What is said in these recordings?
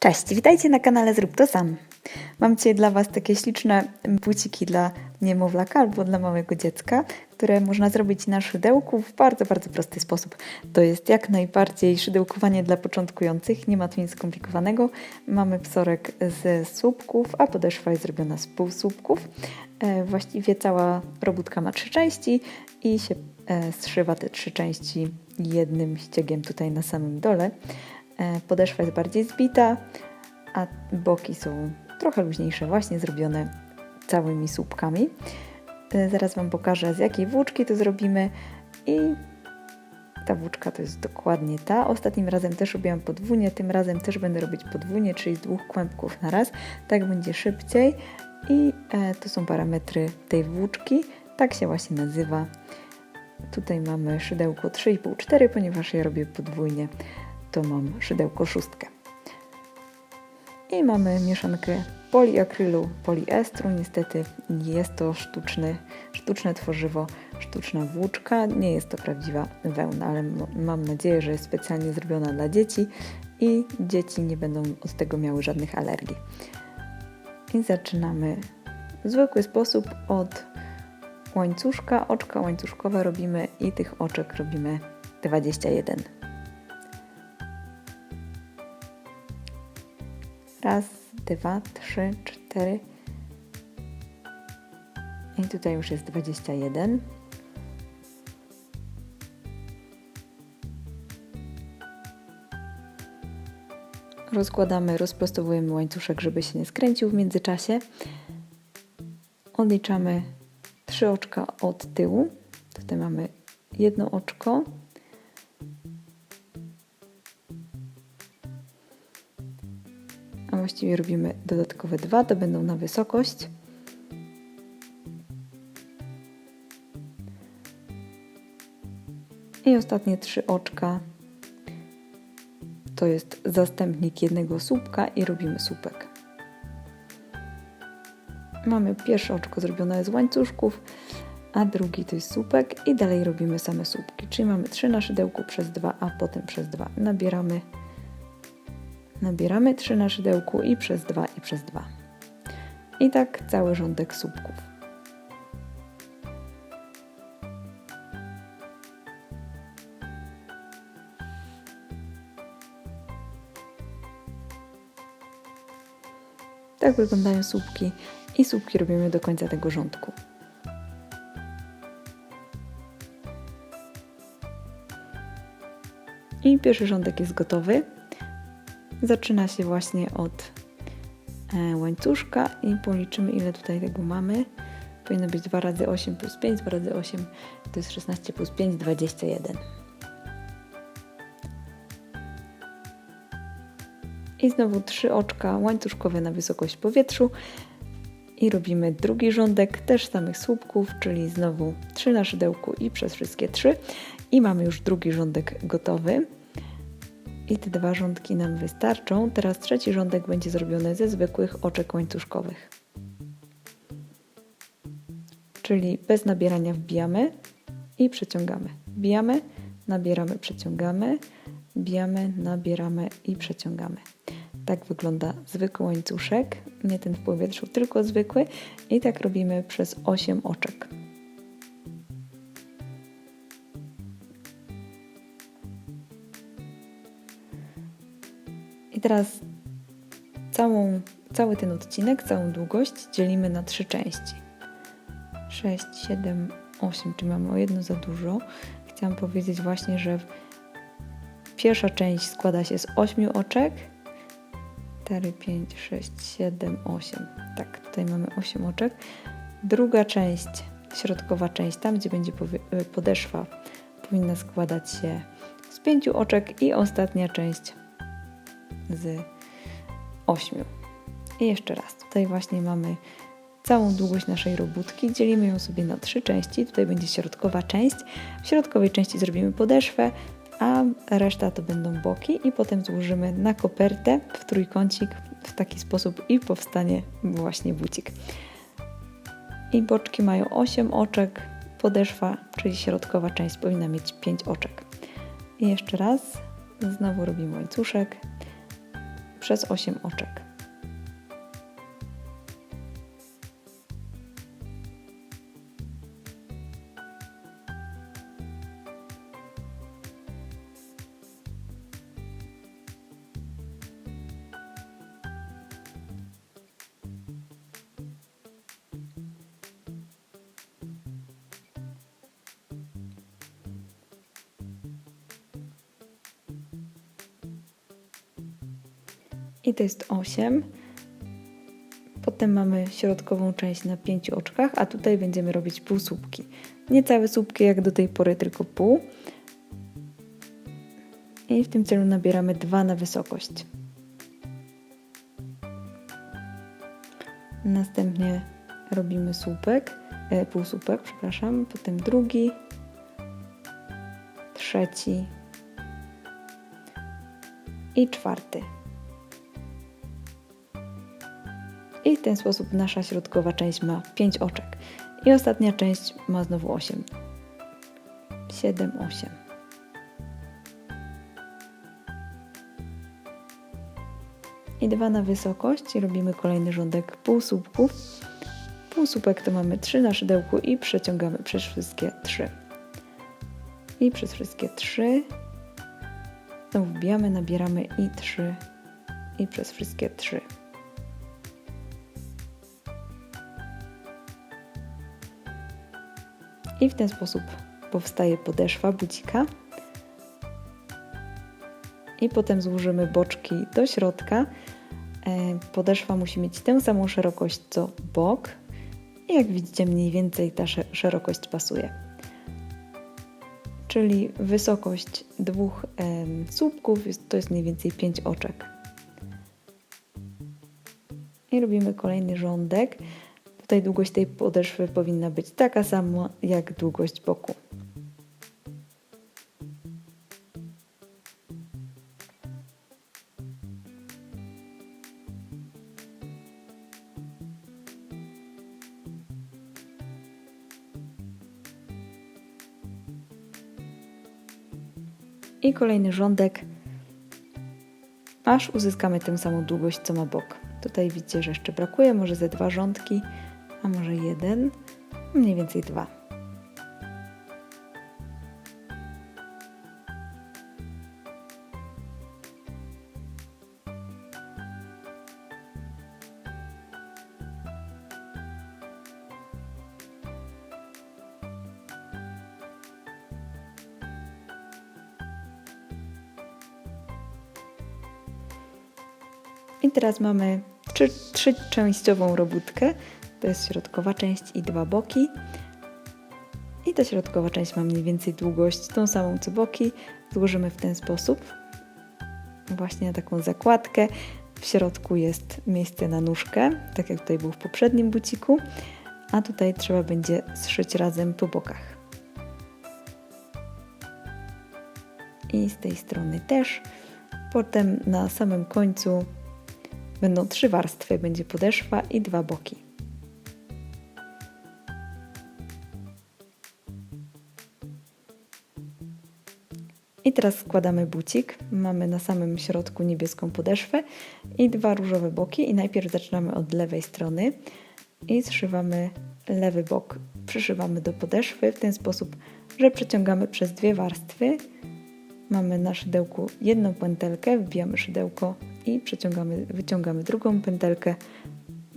Cześć, witajcie na kanale Zrób to sam. Mam dzisiaj dla Was takie śliczne buciki dla niemowlaka albo dla małego dziecka, które można zrobić na szydełku w bardzo, bardzo prosty sposób. To jest jak najbardziej szydełkowanie dla początkujących, nie ma tu nic skomplikowanego. Mamy wzorek ze słupków, a podeszwa jest zrobiona z półsłupków. E, właściwie cała robótka ma trzy części i się e, zszywa te trzy części jednym ściegiem tutaj na samym dole. E, podeszwa jest bardziej zbita, a boki są trochę luźniejsze, właśnie zrobione całymi słupkami. E, zaraz Wam pokażę, z jakiej włóczki to zrobimy i ta włóczka to jest dokładnie ta. Ostatnim razem też robiłam podwójnie, tym razem też będę robić podwójnie, czyli z dwóch kłębków na raz. Tak będzie szybciej i e, to są parametry tej włóczki. Tak się właśnie nazywa. Tutaj mamy szydełko 3,5-4, ponieważ ja robię podwójnie to mam szydełko szóstkę. I mamy mieszankę poliakrylu, poliestru. Niestety jest to sztuczny, sztuczne tworzywo, sztuczna włóczka. Nie jest to prawdziwa wełna, ale mam nadzieję, że jest specjalnie zrobiona dla dzieci i dzieci nie będą od tego miały żadnych alergii. I zaczynamy w zwykły sposób od łańcuszka. Oczka łańcuszkowe robimy i tych oczek robimy 21. Raz, dwa, trzy, cztery. I tutaj już jest 21. Rozkładamy, rozprostowujemy łańcuszek, żeby się nie skręcił w międzyczasie. Odliczamy trzy oczka od tyłu. Tutaj mamy jedno oczko, właściwie robimy dodatkowe dwa, to będą na wysokość. I ostatnie trzy oczka to jest zastępnik jednego słupka i robimy słupek. Mamy pierwsze oczko zrobione z łańcuszków, a drugi to jest słupek i dalej robimy same słupki. Czyli mamy trzy na szydełku przez dwa, a potem przez dwa. Nabieramy Nabieramy 3 na szydełku i przez 2 i przez 2. I tak cały rządek słupków. Tak wyglądają słupki i słupki robimy do końca tego rządku. I pierwszy rządek jest gotowy. Zaczyna się właśnie od e, łańcuszka i policzymy ile tutaj tego mamy. Powinno być 2 razy 8 plus 5, 2 razy 8 to jest 16 plus 5, 21. I znowu trzy oczka łańcuszkowe na wysokość powietrzu. I robimy drugi rządek też samych słupków, czyli znowu 3 na szydełku i przez wszystkie trzy. I mamy już drugi rządek gotowy i te dwa rządki nam wystarczą. Teraz trzeci rządek będzie zrobiony ze zwykłych oczek łańcuszkowych. Czyli bez nabierania wbijamy i przeciągamy. Wbijamy, nabieramy, przeciągamy, wbijamy, nabieramy i przeciągamy. Tak wygląda zwykły łańcuszek, nie ten w powietrzu, tylko zwykły i tak robimy przez 8 oczek. I teraz całą, cały ten odcinek, całą długość dzielimy na trzy części. 6, 7, 8, czyli mamy o jedno za dużo. Chciałam powiedzieć właśnie, że pierwsza część składa się z 8 oczek. 4, 5, 6, 7, 8. Tak, tutaj mamy 8 oczek. Druga część, środkowa część, tam gdzie będzie podeszwa, powinna składać się z 5 oczek i ostatnia część z 8. I jeszcze raz, tutaj właśnie mamy całą długość naszej robótki, dzielimy ją sobie na trzy części. Tutaj będzie środkowa część. W środkowej części zrobimy podeszwę, a reszta to będą boki i potem złożymy na kopertę w trójkącik w taki sposób i powstanie właśnie bucik. I boczki mają 8 oczek, podeszwa, czyli środkowa część powinna mieć 5 oczek. I jeszcze raz, znowu robimy łańcuszek, przez 8 oczek. I to jest 8. Potem mamy środkową część na pięciu oczkach, a tutaj będziemy robić półsłupki. Nie całe słupki jak do tej pory, tylko pół. I w tym celu nabieramy 2 na wysokość. Następnie robimy słupek, e, półsłupek, przepraszam, potem drugi, trzeci i czwarty. W ten sposób nasza środkowa część ma 5 oczek. I ostatnia część ma znowu 8. 7, 8. I dwa na wysokość robimy kolejny rządek półsłupków. Półsłupek to mamy 3 na szydełku i przeciągamy przez wszystkie 3. I przez wszystkie 3. Znowu wbijamy, nabieramy i 3. I przez wszystkie 3. I w ten sposób powstaje podeszwa bucika. I potem złożymy boczki do środka. E, podeszwa musi mieć tę samą szerokość co bok. I jak widzicie, mniej więcej ta szerokość pasuje. Czyli wysokość dwóch słupków to jest mniej więcej 5 oczek. I robimy kolejny rządek. Tutaj długość tej podeszwy powinna być taka sama jak długość boku. I kolejny rządek, aż uzyskamy tę samą długość co ma bok. Tutaj widzicie, że jeszcze brakuje, może ze dwa rządki a może jeden, mniej więcej dwa. I teraz mamy trzy, trzyczęściową robótkę. To jest środkowa część i dwa boki. I ta środkowa część ma mniej więcej długość tą samą co boki. Złożymy w ten sposób. Właśnie na taką zakładkę. W środku jest miejsce na nóżkę, tak jak tutaj był w poprzednim buciku. A tutaj trzeba będzie zszyć razem po bokach. I z tej strony też. Potem na samym końcu będą trzy warstwy. Będzie podeszwa i dwa boki. I teraz składamy bucik. Mamy na samym środku niebieską podeszwę i dwa różowe boki. I najpierw zaczynamy od lewej strony i zszywamy lewy bok. Przyszywamy do podeszwy w ten sposób, że przeciągamy przez dwie warstwy. Mamy na szydełku jedną pętelkę, wbijamy szydełko i przeciągamy, wyciągamy drugą pętelkę,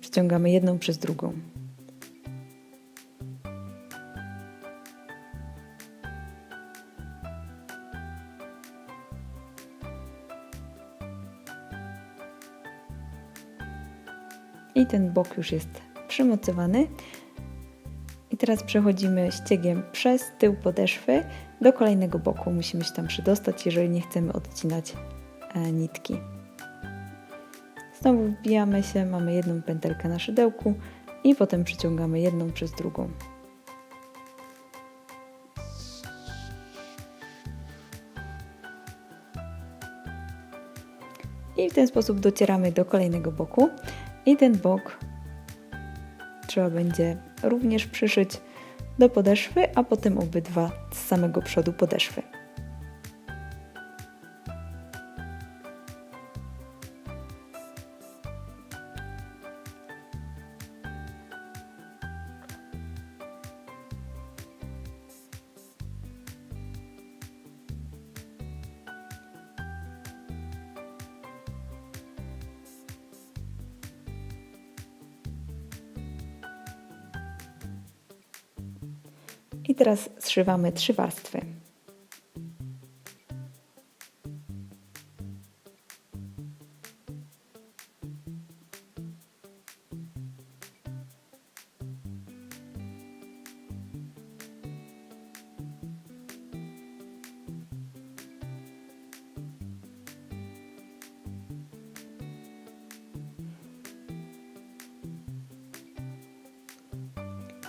przeciągamy jedną przez drugą. I ten bok już jest przymocowany. I teraz przechodzimy ściegiem przez tył podeszwy do kolejnego boku. Musimy się tam przydostać, jeżeli nie chcemy odcinać e, nitki. Znowu wbijamy się, mamy jedną pętelkę na szydełku i potem przyciągamy jedną przez drugą. I w ten sposób docieramy do kolejnego boku. I ten bok trzeba będzie również przyszyć do podeszwy, a potem obydwa z samego przodu podeszwy. I teraz zszywamy trzy warstwy.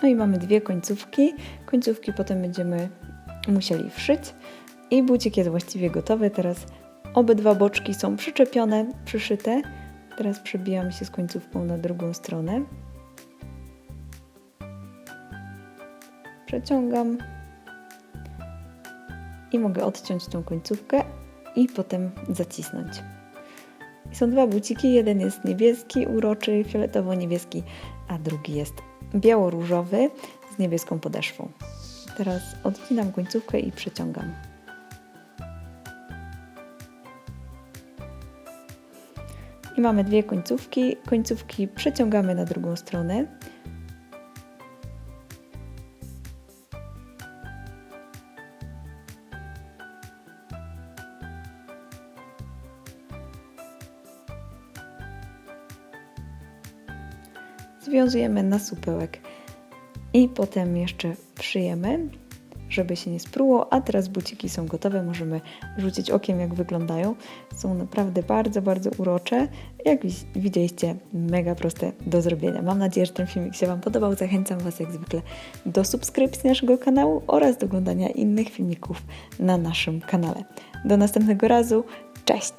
No i mamy dwie końcówki. Końcówki potem będziemy musieli wszyć. I bucik jest właściwie gotowy. Teraz obydwa boczki są przyczepione, przyszyte. Teraz przebijam się z końcówką na drugą stronę. Przeciągam i mogę odciąć tą końcówkę i potem zacisnąć. Są dwa buciki, jeden jest niebieski, uroczy, fioletowo-niebieski, a drugi jest biało-różowy z niebieską podeszwą. Teraz odcinam końcówkę i przeciągam. I mamy dwie końcówki. Końcówki przeciągamy na drugą stronę. Związujemy na supełek i potem jeszcze wszyjemy, żeby się nie spruło. A teraz buciki są gotowe, możemy rzucić okiem, jak wyglądają. Są naprawdę bardzo, bardzo urocze. Jak wi- widzieliście, mega proste do zrobienia. Mam nadzieję, że ten filmik się Wam podobał. Zachęcam Was jak zwykle do subskrypcji naszego kanału oraz do oglądania innych filmików na naszym kanale. Do następnego razu. Cześć!